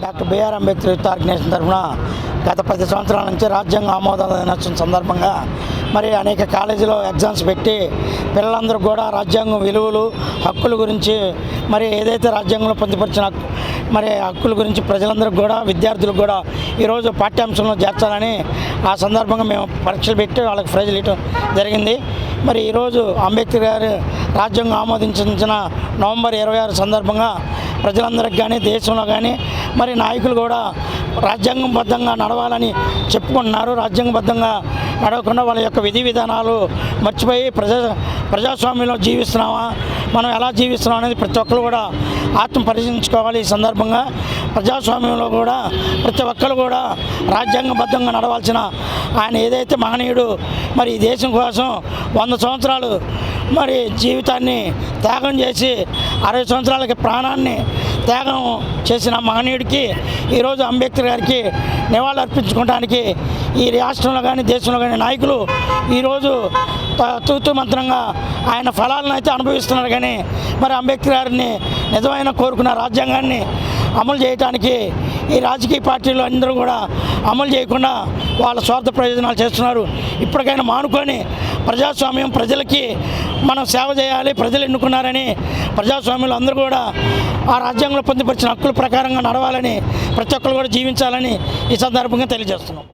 BR Ambedkar youth organisation తరఫున గత పది సంవత్సరాల నుంచి రాజ్యాంగ ఆమోద దినోత్సవం సందర్భంగా మరి అనేక కాలేజీలో ఎగ్జామ్స్ పెట్టి పిల్లలందరూ కూడా రాజ్యాంగం విలువలు హక్కుల గురించి మరి ఏదైతే రాజ్యాంగంలో పొందుపరిచిన మరి హక్కుల గురించి ప్రజలందరికీ కూడా విద్యార్థులకు కూడా ఈరోజు పాఠ్యాంశంలో చేర్చాలని ఆ సందర్భంగా మేము పరీక్షలు పెట్టి వాళ్ళకి ప్రైజులు ఇవ్వడం జరిగింది. మరి ఈరోజు అంబేద్కర్ గారు రాజ్యాంగం ఆమోదించిన నవంబర్ ఇరవై ఆరు సందర్భంగా ప్రజలందరికి కానీ దేశంలో కానీ మరి నాయకులు కూడా రాజ్యాంగబద్ధంగా నడవాలని చెప్పుకుంటున్నారు. రాజ్యాంగబద్ధంగా నడవకుండా వాళ్ళ యొక్క విధి విధానాలు మర్చిపోయి ప్రజా ప్రజాస్వామ్యంలో జీవిస్తున్నామా? మనం ఎలా జీవిస్తున్నాం అనేది ప్రతి ఒక్కరు కూడా ఆత్మ పరిశీలించుకోవాలి ఈ సందర్భంగా. ప్రజాస్వామ్యంలో కూడా ప్రతి ఒక్కరు కూడా రాజ్యాంగబద్ధంగా నడవాల్సిన ఆయన ఏదైతే మహనీయుడు మరి ఈ దేశం కోసం వంద సంవత్సరాలు మరి జీవితాన్ని త్యాగం చేసి అరవై సంవత్సరాలకి ప్రాణాన్ని త్యాగం చేసిన మహనీయుడికి ఈరోజు అంబేద్కర్ గారికి నివాళులు అర్పించుకోవడానికి ఈ రాష్ట్రంలో కానీ దేశంలో కానీ నాయకులు ఈరోజు తూతూ మంత్రంగా ఆయన ఫలాలను అయితే అనుభవిస్తున్నారు కానీ మరి అంబేద్కర్ గారిని నిజమైన కోరుకున్న రాజ్యాంగాన్ని అమలు చేయడానికి ఈ రాజకీయ పార్టీలు అందరూ కూడా అమలు చేయకుండా వాళ్ళ స్వార్థ ప్రయోజనాలు చేస్తున్నారు. ఇప్పటికైనా మానుకొని ప్రజాస్వామ్యం ప్రజలకి మనం సేవ చేయాలి ప్రజలు ఎన్నుకున్నారని ప్రజాస్వామ్యులు అందరూ కూడా ఆ రాజ్యాంగంలో పొందుపరిచిన హక్కుల ప్రకారంగా నడవాలని ప్రతి ఒక్కరు కూడా జీవించాలని ఈ సందర్భంగా తెలియజేస్తున్నాం.